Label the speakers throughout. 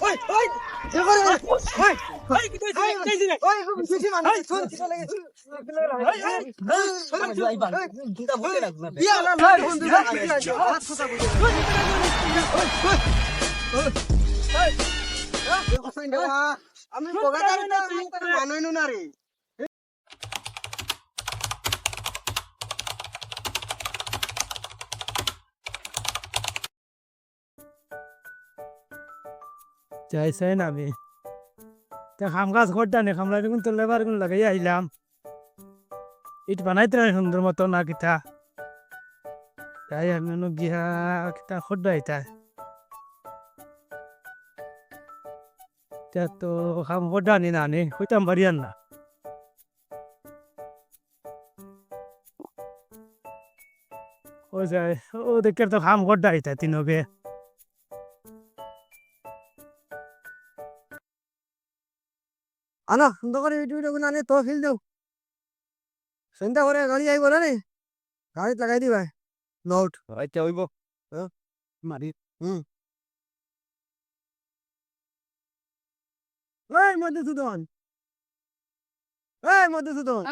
Speaker 1: ওই ওই দেখো রে ওই ওই কি কইছিস কইছিস ওই কিছু মানে শুন হাত কথা বুঝে আমি মানইনু না রে
Speaker 2: চাইছেন আমি। তা খাম করটা নে খামলা দেখুন তো লেবার গুণ লাগাই আইলাম। ইট বানাইতে না সুন্দর মতো না কিতা। তাই আমি গিয়া কিতা খড্ডা আইতা। তা তো খাম খড্ডা নি না নে হইতাম বাড়িয়ান না। ও যায় ও দেখে তো খাম খড্ডা আইতা তিনকে
Speaker 1: আনা সুন্দর করে আনে তো ফিল দেও। সন্ধ্যা করে গাড়ি আইব না রে গাড়িত লাগাই দিবা নোট
Speaker 3: আচ্ছা হইব
Speaker 2: মারি
Speaker 1: এই মধুসূদন এই মধুসূদন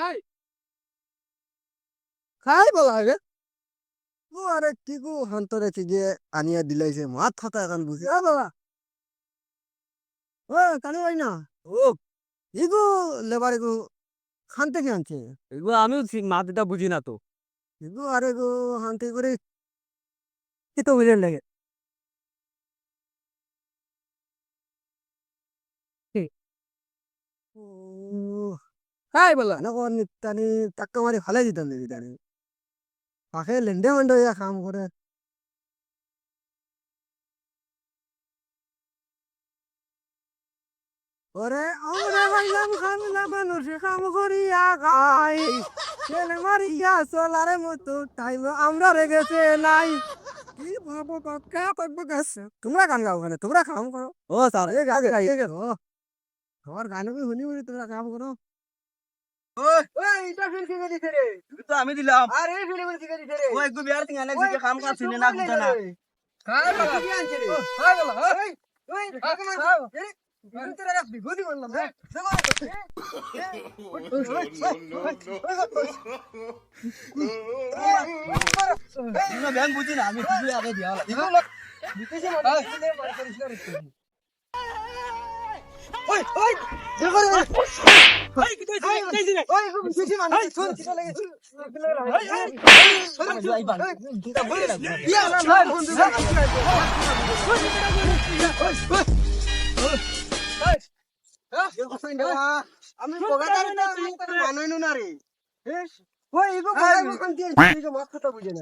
Speaker 1: খাই বলা রে ও আরে কি গো হান্তরে যে আনিয়া দিলাইছে মাত খাতা এখন বুঝি আ বাবা ও কানে ভাই না ও ইগো লেবার ইগো খান থেকে আনছে?
Speaker 3: এগুলো আমিও মাথাটা বুঝি না তো।
Speaker 1: ইগো আরে গো হানতে করে কি তো বুঝে লাগে। ও খাই বলা। না কোন তানি টাক্কা মারি ফালে দিতাম দিদি তানি পাখে লেন্ডে মন্ডে কাম করে। ওরে ওরে ভাইলাম খামিলা মানুষে কাম করিয়া খাই ছেলে মারিয়া চলারে মতো টাইম আমরা রেগেছে নাই। কি ভাবো কাকা কইব গেছে। তোমরা গান গাও ওখানে তোমরা কাম করো। ও স্যার এই গাগে গাই ও। তোমার গান কি শুনি শুনি তোমরা কাম করো। ওই ওই এটা ফিল কি দিছে রে
Speaker 3: তো আমি দিলাম।
Speaker 1: আরে ফিল কি দিছে রে
Speaker 3: ও একটু বিয়ার থেকে দিকে কাম করছি না
Speaker 1: বিগুদি বললাম
Speaker 3: বুঝি না আমি আগে দিয়া
Speaker 1: ওই আমি পগাদারি না আমি তোর মানইনু না রে। ওই ইগো কথা বুঝে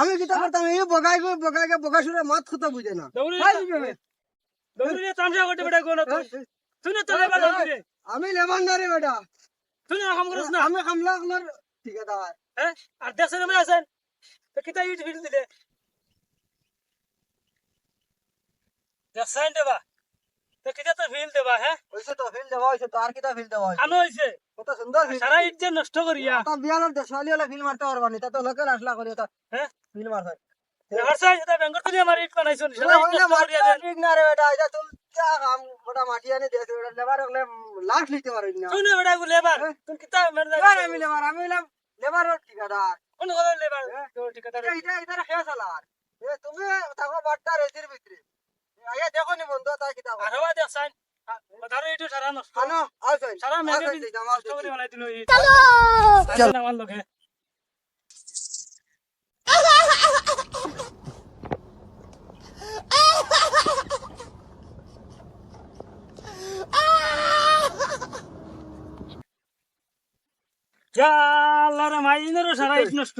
Speaker 3: আমি
Speaker 2: কিতা
Speaker 1: করতাম এই বগাই গো বগাই গে বগাই সুরে মাথা কথা বুঝে না। আমি লেবান না রে বেটা।
Speaker 2: তুই কাম করছ না।
Speaker 1: আমি আপনার ঠিকাদার।
Speaker 2: হ্যাঁ আর দেখছেন আমি আছেন। কিতা ইট ফিল দিলে? দেখছেন দেবা। তো কিতা তো ফিল দেবা হ্যাঁ?
Speaker 1: হইছে তো ফিল দেওয়া হইছে তো আর কিতা ফিল দেওয়া হইছে
Speaker 2: আনো হইছে
Speaker 1: কত সুন্দর ফিল
Speaker 2: সারা যে নষ্ট করিয়া।
Speaker 1: তা বিয়ানোর দেশওয়ালি হলে ফিল মারতে পারবা নি তা তো লোকের আসলা করি তা
Speaker 2: হ্যাঁ?
Speaker 1: ফিল মারতে
Speaker 2: এবার এটা বেঙ্গল তুই আমার ইট বানাইছো নি সারা
Speaker 1: হইলে
Speaker 2: নষ্ট দেন।
Speaker 1: ঠিক না রে বেটা এটা তুই যা কাম ওটা মাটি আনি দেশ বেটা লেবার হলে লাশ লিতে পারবি না।
Speaker 2: তুই না গু লেবার তুই কিতা মের
Speaker 1: এবার আমি লেবার আমি হলাম লেবারের ঠিকাদার।
Speaker 2: কোন কথা লেবার তো ঠিক আছে
Speaker 1: এটা এটা খেয়া চালার। এ তুমি থাকো বাট্টা রেজির ভিতরে। আইয়া দেখো নি বন্ধু
Speaker 2: আর দেখছেন ইট সারা নষ্ট।
Speaker 1: খানো আইছেন
Speaker 2: সারা মেঘে নষ্ট করে বানাই দিল ইট চলো। আমার লোকে আল্লাহ রে মাইনেরও সারা ইট নষ্ট।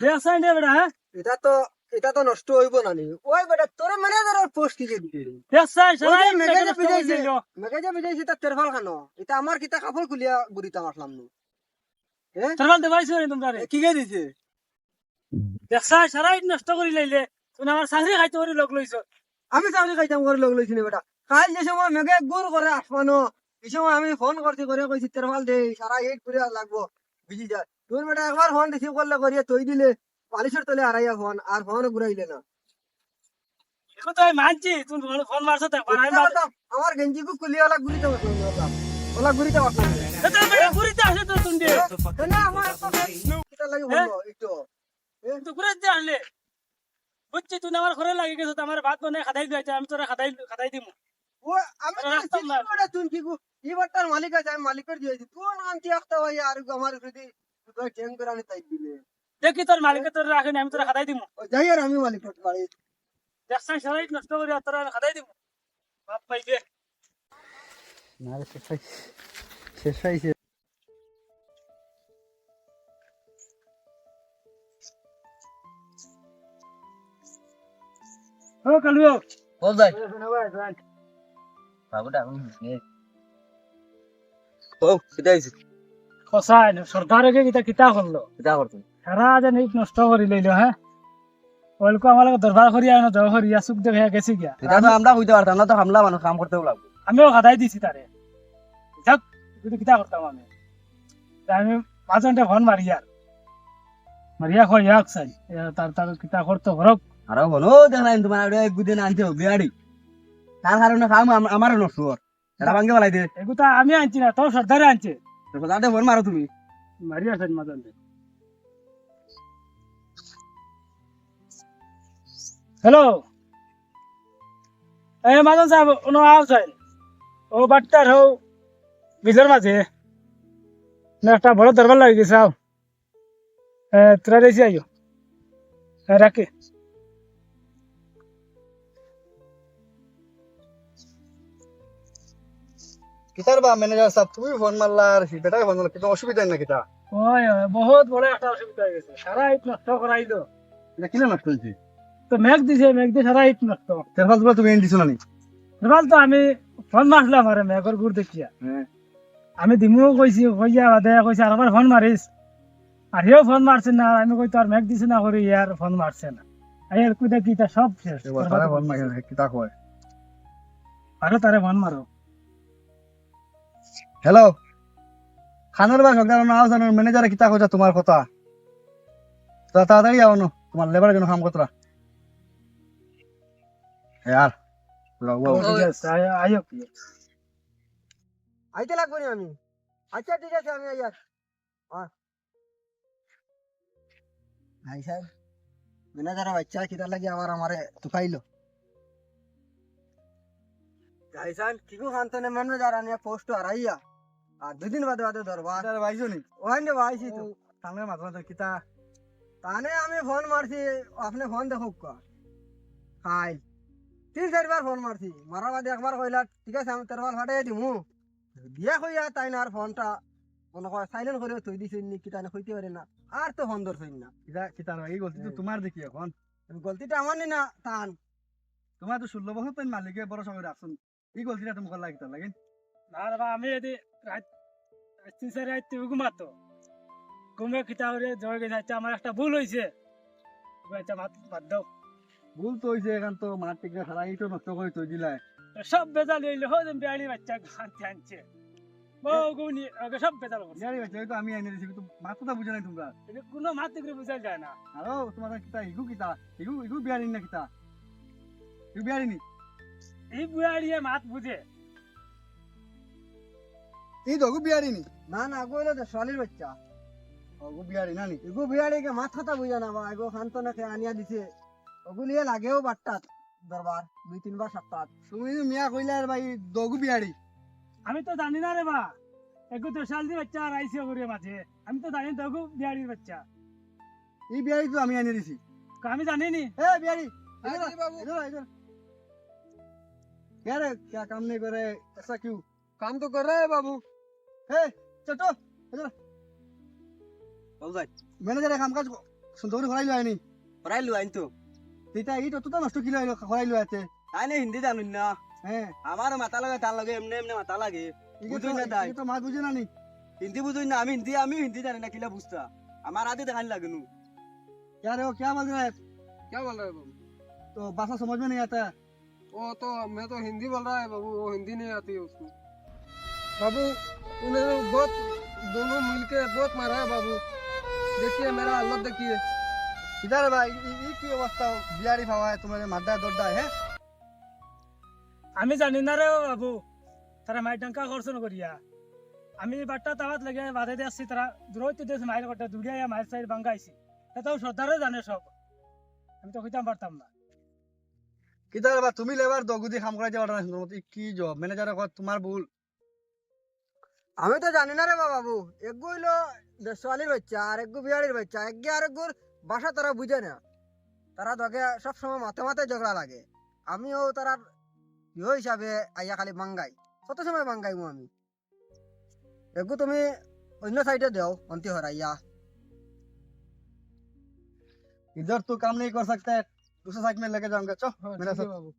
Speaker 2: দেখছেন রে
Speaker 1: এটা তো এটা তো নষ্ট হইব না নি। ওই বেটা তোর মানে পোস্ট কি দিবি?
Speaker 2: করে
Speaker 1: বিজাইছে বিজাইছে তার তেরফাল খানো। এটা আমার কিতা কাপড় খুলিয়া গুড়িতা মারলাম নু।
Speaker 2: তরবাল দেবাইছো নি তোমরা
Speaker 1: কি গে দিছে?
Speaker 2: দেখছেন সারা নষ্ট করে লাইলে। তুমি আমার চাকরি খাইতে লগ লইছো
Speaker 1: আমি চাকরি খাইতাম করে লোক লইছি বেটা। কাল যে সময় মেঘে গুড় করে আসমানো এই সময় আমি ফোন করতে করে কইছি তেরফাল দে সারা এইট করে লাগবো বুঝি যা। তুই বেটা একবার ফোন রিসিভ করলে করিয়া তৈ দিলে। বালিশের তলে হারাইয়া ফোন আর ফোন ঘুরাইলে না। আমার গেঞ্জি কু খুলি ওলা ঘুরিতে ওলা ঘুরিতে
Speaker 2: ঘুরিতে আসে তো তুমি।
Speaker 1: একটু
Speaker 2: তো ঘুরিতে আসলে বুঝছি তুই আমার ঘরে লাগি গেছো তো আমার ভাত বানাই খাদাই দিয়েছে আমি তোরা খাদাই খাদাই দিমু।
Speaker 1: ও আমি। তুই কি গু এবারটার মালিক আছে আমি মালিকের দিয়েছি তুই আনতি একটা ভাই আর আমার যদি তুই টেন করে আনি তাই দিলে।
Speaker 2: দেখি তোর মালিকে তোর রাখেনি আমি তোরা খাদাই দিমু।
Speaker 1: ও যাই আর আমি মালিক
Speaker 2: দেখছাই সবাই নষ্ট করে আর তোরা খাদাই দিমু। বাপ পাইবে
Speaker 3: না রে শেষ হয়েছে। শেষ হয়েছে।
Speaker 2: ও কালুও
Speaker 3: বল যাই। বাবুটা আমি ও সেটা হয়েছে
Speaker 2: সঁচাই সরকারকে কিতা কিতা করল
Speaker 3: সেটা করতো
Speaker 2: ইট নষ্ট করে লইলো হ্যাঁ ওইলকো আমার দরবার করি আনো দর করি আসুক দেখে গেছি গিয়া।
Speaker 3: সেটা তো আমরা হইতে পারতাম না তো হামলা মানুষ কাম করতেও লাগবে।
Speaker 2: আমিও খাদাই দিছি তারে যাক কিন্তু কিতা করতাম আমি। তা আমি মাঝনটা ফোন মারি আর মারিয়া কই এক চাই। তার তার কিতা করতো ঘরক
Speaker 3: আরও বলো দেখ না তোমার এক গুদিন আনতে হবে বিয়াড়ি তার কারণে খাম আম- আমারও নষ্ট হর এটা ভাঙ্গে বলাই দে।
Speaker 2: এগুতা আমি আনছি না তোর সর্দারে আনছে।
Speaker 3: তাতে ফোন মারো তুমি
Speaker 2: মারি আসেন মাঝনটা হ্যালো এই মাজন সাহেব ওনো আও চাই ও বাট্টার হও বিলের মাঝে না একটা বড় দরবার লাগি গেছে আও এ তোরা
Speaker 3: কিতার বা ম্যানেজার সাহেব তুমি ফোন মারলা আর বেটাকে ফোন মারলা কিন্তু অসুবিধা না কিতা
Speaker 2: ওই বহুত বড় একটা অসুবিধা হয়ে গেছে। সারা ইট নষ্ট করাইলো
Speaker 3: এটা কিলে নষ্ট হয়েছে?
Speaker 2: তো দিছে মেঘ দিয়ে সারা ইট নষ্ট।
Speaker 3: তেরফাল তোলা তুমি এনে দিছো না নি?
Speaker 2: এবার তো আমি ফোন মারলাম আরে মেঘর গুড় দেখিয়া।
Speaker 3: হ্যাঁ।
Speaker 2: আমি দিমু কইছি কইয়া বাদে কইছে আর ফোন মারিস আর হেও ফোন মারছে না আমি কই তোর মেঘ দিছে না করে ইয়ার ফোন মারছে না। আইয়ার কুদা কিটা সব শেষ।
Speaker 3: ফোন মারে কিতা কয়।
Speaker 2: আরও তারে ফোন মারো
Speaker 3: হ্যালো খানোর বা সরকার নাও জানো ম্যানেজারে কিতা কইতা তোমার কথা। তাড়াতাড়ি আও না তোমার লেবারের জন্য কাম করতরা यार
Speaker 2: ও, ঠিক আছে, আয়- আইও কি
Speaker 1: আইতে লাগবো নি আমি। আচ্ছা ঠিক আছে আমি আইয়ার ভাই সাহেব ম্যানেজার বাচ্চা কিটা লাগে আবার আমারে তুকাইলো যাইসান কিগু খান্তনে ম্যানেজার আনিয়া পোস্ট হারাইয়া। আর দুদিন বাদে বাদে দরবার।
Speaker 3: ভাইছো নি?
Speaker 1: ওখানে ভাইছি তো।
Speaker 3: সামনে মাথা মাথা কিতা?
Speaker 1: তানে আমি ফোন মারছি আপনি ফোন দেখো হাই। তিন চারবার ফোন মারছি। মারার বাদে একবার কইলা ঠিক আছে আমি তেরবার ফাটাই দিমু। দিয়া কইয়া তাই না আর ফোনটা মনে হয় সাইলেন্ট করে থই দিছে নি কি তাই কইতে পারে না। আর তো ফোন ধরছই না।
Speaker 3: কিতা কিতা এই গলতি তো তোমার দেখি এখন।
Speaker 1: গলতিটা আমার নি না তান
Speaker 3: তোমার তো ষোলো বছর তুমি মালিকে বড় সময় রাখছুন এই গলতিটা তুমি করলা কিতা লাগে।
Speaker 2: না বা, আমি এদি রাত রাত তুমি ঘুমাতো ঘুমে জয় গেছে আচ্ছা আমার একটা ভুল হয়েছে আচ্ছা বাদ বাদ দাও।
Speaker 3: ভুল তো হয়েছে এখন তো মাঠ থেকে খারাপ এইটো নষ্ট করে তৈ দিলাই
Speaker 2: সব বেজাল হইলে বিয়ালি বাচ্চা আনতে আনছে। সব বেজাল
Speaker 3: বাচ্চা তো আমি আইনে দিছি কিন্তু মাথা কথা বুঝে নাই তোমরা।
Speaker 2: কোনো মাত করে বুঝাই যায় না।
Speaker 3: আরও তোমার কিতা ইগু কিতা ইগু ইগু বিয়ারি না কিতা ইগু বিয়ারি নি
Speaker 2: এই মাত বুঝে।
Speaker 3: এই তো বিয়ারি নি
Speaker 1: না না কইলো তো শালির বাচ্চা
Speaker 3: ইগু বিয়ারি না নি
Speaker 1: এগো বিয়াড়িকে মাথাটা বুঝা না বা এগো খান্তনে কে আনিয়া দিছে ওগুলিয়ে লাগেও বাট্টাত দরবার দুই তিনবার সপ্তাহ
Speaker 3: তুমি মিয়া কইলা আর ভাই দগু বিয়ারি
Speaker 2: আমি তো জানি না রে বা একটু তো শালদি বাচ্চা আর আইসে করে মাঝে আমি তো জানি দেখো বিয়াড়ির বাচ্চা
Speaker 3: এই বিয়ারি তো আমি আইনে দিছি
Speaker 2: তো আমি জানি নি
Speaker 3: এ বিয়ারি
Speaker 1: আরে বাবু।
Speaker 3: इधर आ, इधर क्या रे क्या काम नहीं कर रहे ऐसा क्यों
Speaker 1: काम तो कर रहा है बाबू
Speaker 3: हे चटो इधर बोल भाई मैंने जरा काम काज सुनतो रे खराई लय नहीं
Speaker 1: পড়াইলো আইন তো
Speaker 3: তিতা ই তো তো নষ্ট কিলো আইলো খরাই লয় আছে
Speaker 1: আইনে হিন্দি জানুন না
Speaker 3: হ্যাঁ
Speaker 1: আমার মাথা লাগে তার লাগে এমনি এমনি মাথা লাগে
Speaker 3: ইগে
Speaker 1: বুঝুই
Speaker 3: তো
Speaker 1: না তাই।
Speaker 3: ইগে তো মা বুঝে না নি
Speaker 1: হিন্দি বুঝুই না আমি হিন্দি আমি হিন্দি জানি না কিলা বুঝতা আমার আদি দেখানি লাগে নু
Speaker 3: क्या रे वो क्या बोल रहा है
Speaker 1: क्या बोल रहा है बाबू
Speaker 3: तो भाषा समझ में नहीं आता है
Speaker 1: वो तो मैं तो हिंदी बोल रहा है बाबू वो हिंदी नहीं आती है उसको बाबू उन्हें बहुत दोनों मिलके बहुत मारा है बाबू देखिए मेरा हालत देखिए
Speaker 3: কিদারে ভাই ই- ই কি অবস্থা বিয়ারি পাওয়ায় তোমার মাড্ডা দরডায় হ্যাঁ
Speaker 2: আমি জানি না রে বাবু তারা মায়ের টাঙ্কা খরচ করিয়া আমি বাট্টা তাওয়াত লাগে বাধে দিয়ে আসছি তারা দূরত্ব দিয়ে মায়ের ঘরটা দূরিয়া মায়ের সাইড বাঙ্গাইছি তাও শ্রদ্ধারে জানে সব আমি তো হইতাম পারতাম না
Speaker 3: কিদারে বা তুমি লেবার দগুদি কাম করাইতে পারো না ই কি জব ম্যানেজারে কয় তোমার ভুল
Speaker 1: আমি তো জানি না রে বাবু একগু হইলো দেশওয়ালির বাচ্চা আর একগু বিহারির বাচ্চা একগে আর একগুর বাসা তারা বুঝে না তারা তোকে সবসময় মাথে মাথে ঝগড়া লাগে আমিও তারার ইয়ে হিসাবে আইয়া খালি বাঙ্গাই কত সময় বাঙ্গাই মু আমি একগু তুমি অন্য সাইডে দেও অন্তি হরাইয়া
Speaker 3: इधर तो काम नहीं कर सकता है दूसरे साइड में लेके जाऊंगा चो मेरे साथ
Speaker 2: বাবু